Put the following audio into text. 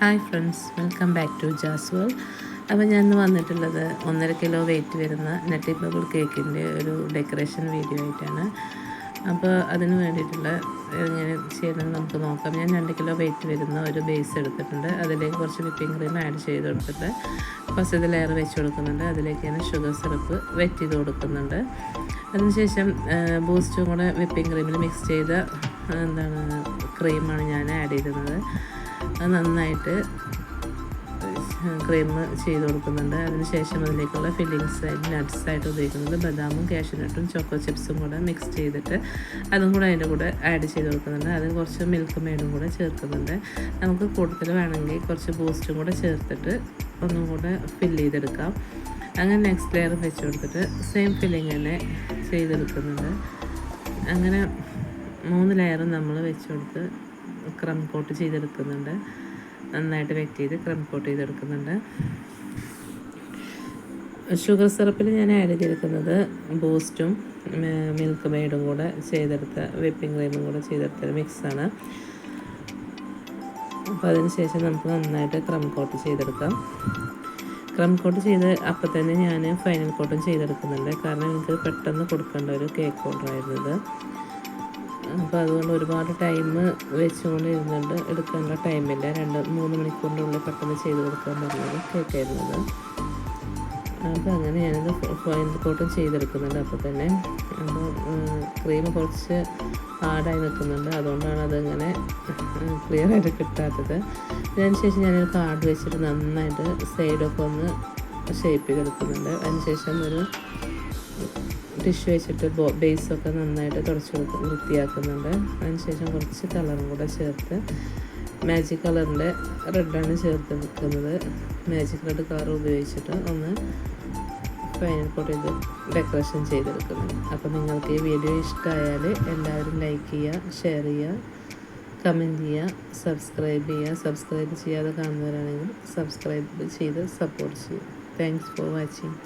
Hi friends welcome back to Jas world അപ്പോൾ ഞാൻ ഇന്ന് വന്നിട്ടുള്ളത് ഒന്നര കിലോ വെയിറ്റ് വരുന്ന നട്ടി ബബിൾ കേക്കിന്റെ ഒരു ഡെക്കറേഷൻ വീഡിയോ ആയിട്ടാണ്. അപ്പോൾ അതിന് വേണ്ടിയിട്ടുള്ള എങ്ങനെ ചെയ്യുന്നത് നമുക്ക് നോക്കാം. ഞാൻ രണ്ട് കിലോ വെയിറ്റ് വരുന്ന ഒരു ബേസ് എടുത്തിട്ടുണ്ട്. അതിലേക്ക് കുറച്ച് വിപ്പിംഗ് ക്രീം ആഡ് ചെയ്ത് കൊടുത്തിട്ട് ഫസ്റ്റ് ലെയർ വെച്ച് കൊടുക്കുന്നുണ്ട്. അതിലേക്ക് ഞാൻ ഷുഗർ സിറപ്പ് വെറ്റ് ചെയ്ത് കൊടുക്കുന്നുണ്ട്. അതിനുശേഷം ബൂസ്റ്റും കൂടെ വിപ്പിംഗ് ക്രീമിൽ മിക്സ് ചെയ്ത എന്താണ് ക്രീമാണ് ഞാൻ ആഡ് ചെയ്തിരുന്നത്. അത് നന്നായിട്ട് ക്രീം ചെയ്ത് കൊടുക്കുന്നുണ്ട്. അതിനുശേഷം അതിലേക്കുള്ള ഫില്ലിങ്സ് നട്ട്സ് ആയിട്ട് ഉപയോഗിക്കുന്നത് ബദാമും കാഷ്യൂനട്ടും ചോക്കോ ചിപ്സും കൂടെ മിക്സ് ചെയ്തിട്ട് അതും കൂടെ അതിന്റെ കൂടെ ആഡ് ചെയ്ത് കൊടുക്കുന്നുണ്ട്. അതിന് കുറച്ച് മിൽക്ക് മെയ്ഡും കൂടെ ചേർക്കുന്നുണ്ട്. നമുക്ക് കൂടുതൽ വേണമെങ്കിൽ കുറച്ച് ബൂസ്റ്റും കൂടെ ചേർത്തിട്ട് ഒന്നും കൂടെ ഫില്ല് ചെയ്തെടുക്കാം. അങ്ങനെ നെക്സ്റ്റ് ലെയർ വെച്ച് കൊടുത്തിട്ട് സെയിം ഫില്ലിങ് തന്നെ ചെയ്തെടുക്കുന്നുണ്ട്. അങ്ങനെ മൂന്ന് ലെയറും നമ്മൾ വെച്ച് കൊടുത്ത് ക്രം കോട്ട് ചെയ്തെടുക്കുന്നുണ്ട്. നന്നായിട്ട് വെറ്റ് ചെയ്ത് ക്രം കോട്ട് ചെയ്തെടുക്കുന്നുണ്ട്. ഷുഗർ സിറപ്പിൽ ഞാൻ ആഡ് ചെയ്തിരിക്കുന്നത് ബൂസ്റ്റും മിൽക്ക് മെയ്ഡും കൂടെ ചെയ്തെടുത്ത വിപ്പിംഗ് ക്രീമും കൂടെ ചെയ്തെടുത്ത മിക്സാണ്. അപ്പോൾ അതിന് ശേഷം നമുക്ക് നന്നായിട്ട് ക്രം കോട്ട് ചെയ്തെടുക്കാം. ക്രം കോട്ട് ചെയ്ത് അപ്പം തന്നെ ഞാൻ ഫൈനൽ കോട്ടും ചെയ്തെടുക്കുന്നുണ്ട്. കാരണം എനിക്ക് പെട്ടെന്ന് കൊടുക്കേണ്ട ഒരു കേക്ക് ഓർഡർ ആയിരുന്നത് അപ്പോൾ അതുകൊണ്ട് ഒരുപാട് ടൈം വെച്ചുകൊണ്ട് ഇരുന്നുണ്ട് എടുക്കേണ്ട ടൈമില്ല രണ്ട് മൂന്ന് മണിക്കൂറിന്റെ ഉള്ളിൽ പെട്ടെന്ന് ചെയ്ത് കൊടുക്കാൻ പറഞ്ഞത് കേൾക്കായിരുന്നത്. അപ്പോൾ അങ്ങനെ ഞാനത് കോട്ടും ചെയ്തെടുക്കുന്നുണ്ട്. അപ്പോൾ തന്നെ അപ്പോൾ ക്രീം കുറച്ച് ഹാർഡായി നിൽക്കുന്നുണ്ട്. അതുകൊണ്ടാണ് അതിങ്ങനെ ക്ലിയർ ആയിട്ട് കിട്ടാത്തത്. അതിനുശേഷം ഞാനൊരു കാർഡ് വെച്ചിട്ട് നന്നായിട്ട് സൈഡൊക്കെ ഒന്ന് ഷേപ്പ് ചെയ്തെടുക്കുന്നുണ്ട്. അതിനുശേഷം ഒരു ടിഷ്യൂ വെച്ചിട്ട് ബേസൊക്കെ നന്നായിട്ട് തുടച്ച് വൃത്തിയാക്കുന്നുണ്ട്. അതിനുശേഷം കുറച്ച് കളറും കൂടെ ചേർത്ത് മാജിക് കളറിന്റെ റെഡാണ് ചേർത്ത് വെക്കുന്നത്. മാജിക് റെഡ് കളർ ഉപയോഗിച്ചിട്ട് ഒന്ന് ഫൈനൽ കോട്ട് ഇത് ഡെക്കറേഷൻ ചെയ്തെടുക്കുന്നത് അപ്പോൾ നിങ്ങൾക്ക് ഈ വീഡിയോ ഇഷ്ടമായാൽ എല്ലാവരും ലൈക്ക് ചെയ്യുക ഷെയർ ചെയ്യുക കമന്റ് ചെയ്യുക സബ്സ്ക്രൈബ് ചെയ്യുക. സബ്സ്ക്രൈബ് ചെയ്യാതെ കാണുന്നവരാണെങ്കിൽ സബ്സ്ക്രൈബ് ചെയ്ത് സപ്പോർട്ട് ചെയ്യുക. Thanks for watching